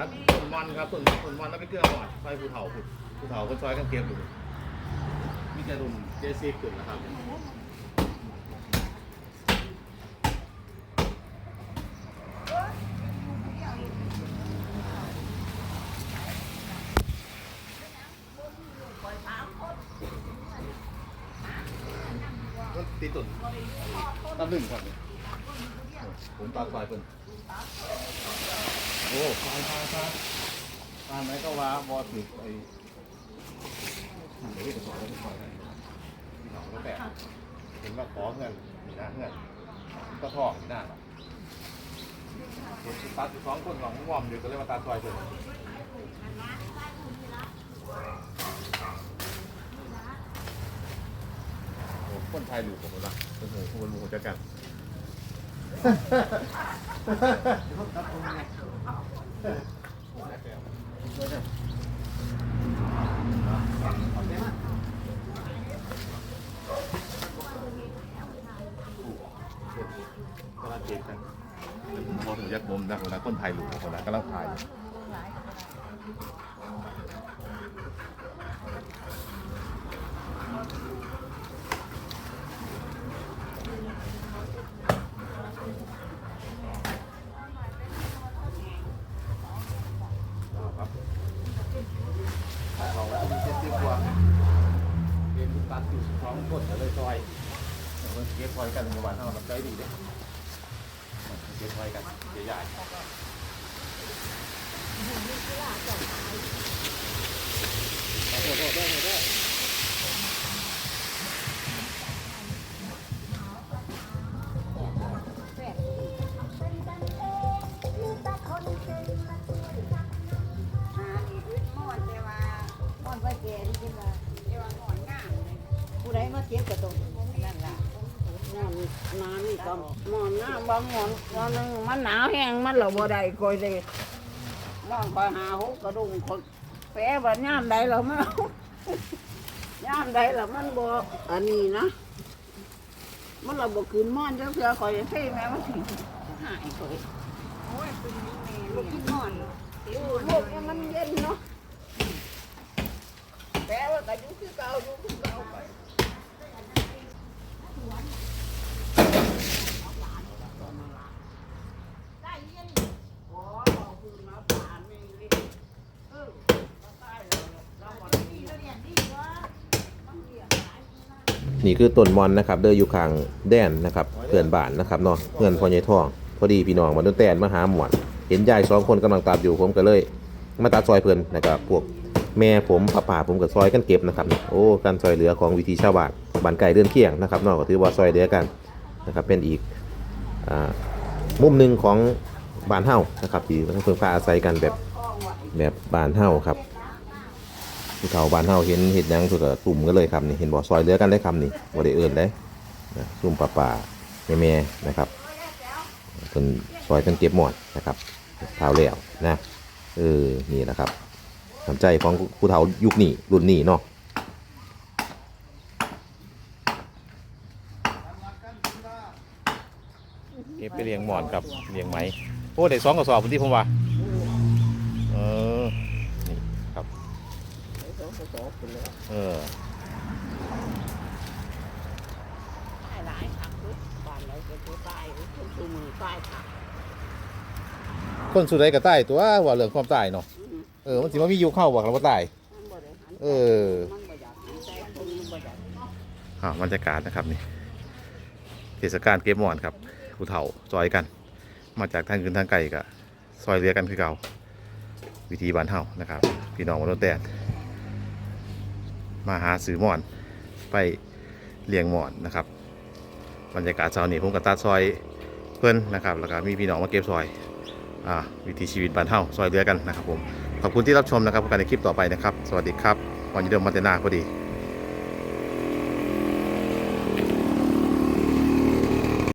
ตัดต้นมันครับต้นต้นมันแล้วไปเกลือหอดไฟภูเถาภูภูเถาก็ซอยกันเก็บอยู่มีแต่รุ่นเจซีขึ้นนะครับมันตีตุ่นตั้งหนึ่งครับนี่ผมตัดซอยเพิ่น โอ้ฟายฟายฟายฟายไหนก็ว่าบอถึกไอ้เดี๋ยวพี่จะสอนให้สอนให้หนองก็แตกเห็นว่าขอเงินนี่นะเงินก็ทองนี่นะเห็นตัดอยู่สองคนหลองวอมอยู่ก็เลยมาตาซอยเพิ่นโอ้คนไทยดูผมละโอ้โหคนรู้จักกันกำลัง เก็บกันพอถึงยักษ์บมนะคนละคนไทยหลุดคนละกำลังถ่ายครับถ่ายเอาไว้เจ็ดสิบกว่าเป็น ตัดอยู่สองกดเลยซอยเดี๋ยวมันเก็บซอยกันในวันเท่าเราใจดีเด้เก็บไว้กันใหญ่ผู้ใดมา เจ็บกระตรงนั่นล่ะนอนนอนนี่ก็นอนหน้าบางหมอนวันนึงมันหนาวแห้งมันเหล่าบ่ได้คอยเลยนอนคอยหาหุกกระดุมคนแปะบัดย่ามใดเราไม่เอาย่ามใดเรามันบ่อันนี้นะมันเราบ่คืนมอนเจ้าเสือคอยเท่แม่มันหายคอยโอ้ยเป็นลูกกินม่อนลูกมันเย็นเนาะแปะว่าก็อยู่คือเก่าอยู่คือเก่า นี่คือต้นมอนนะครับเด้ออยู่ข้างแดนนะครับเพื่อนบ้านนะครับเนาะเพื่อนพ่อใหญ่ทอง พอดีพี่น้องมาต้นแตนมาหาหมวด เห็นยายสองคนกำลังตัดอยู่ผมก็เลย มาตัดซอยเพื่อนนะครับพวกแม่ผมป้าป่าผมก็ซอยกันเก็บนะครับโอ้การซอยเหลือของวิธีชาวบ้านบ้านไก่เดือนเคียงนะครับเนาะก็ถือว่าซอยเหลือกันนะครับเป็นอีกอมุมหนึ่งของบ้านเฮ้านะครับที่เพิ่งพาอาศัยกันแบบแบบบ้านเฮ้าครับ ผู้เฒ่าบ้านเฮาเห็นเห็ดยังสุดตุ่มกันเลยครับนี่เห็นบ่อซอยเลือกันได้คำนี่บ่ได้เอิ้นได้นะซุ่มป่าป่าแม่ๆนะครับเพิ่นซอยกันเก็บหมดนะครับเท้าแล้วนะเออนี่นะครับน้ำใจของผู้เฒ่ายุคนี้รุ่นนี้เนาะเก็บไปเลี้ยงหมอนกับเลี้ยงไหมโอ้ได้สองกระสอบพื้นที่ผมว่า เออหลายผักทุกบ้านเราจะตัวตายทุกตัวมือตายผักคนสุดใดก็ตายตัวว่าเรื่องความตายเนาะเออมันสิมามีอยู่เข้าว่าเราบ่ตายมันบ่ได้หันเออมันบ่อยากหันใจคนมันบ่อยากอ่าบรรยากาศนะครับนี่เทศกาลเก็บหมอนครับผู้เฒ่าซอยกัน มาจากทางคืนทางไกลก็ซอยเรือกันคือเก่าวิธีบ้านเฮานะครับ พี่น้องมาโดนแตน มาหาซื้อหมอน ไปเลี้ยงหมอนนะครับ บรรยากาศเช้านี้ผมกับตาซอยเพื่อนนะครับแล้วก็มีพี่น้องมาเก็บซอยอ่าวิถีชีวิตบ้านเฮาซอยเรือกันนะครับผมขอบคุณที่รับชมนะครับพบกันในคลิปต่อไปนะครับ สวัสดีครับวันนี้เดิมมาเตนาพอดี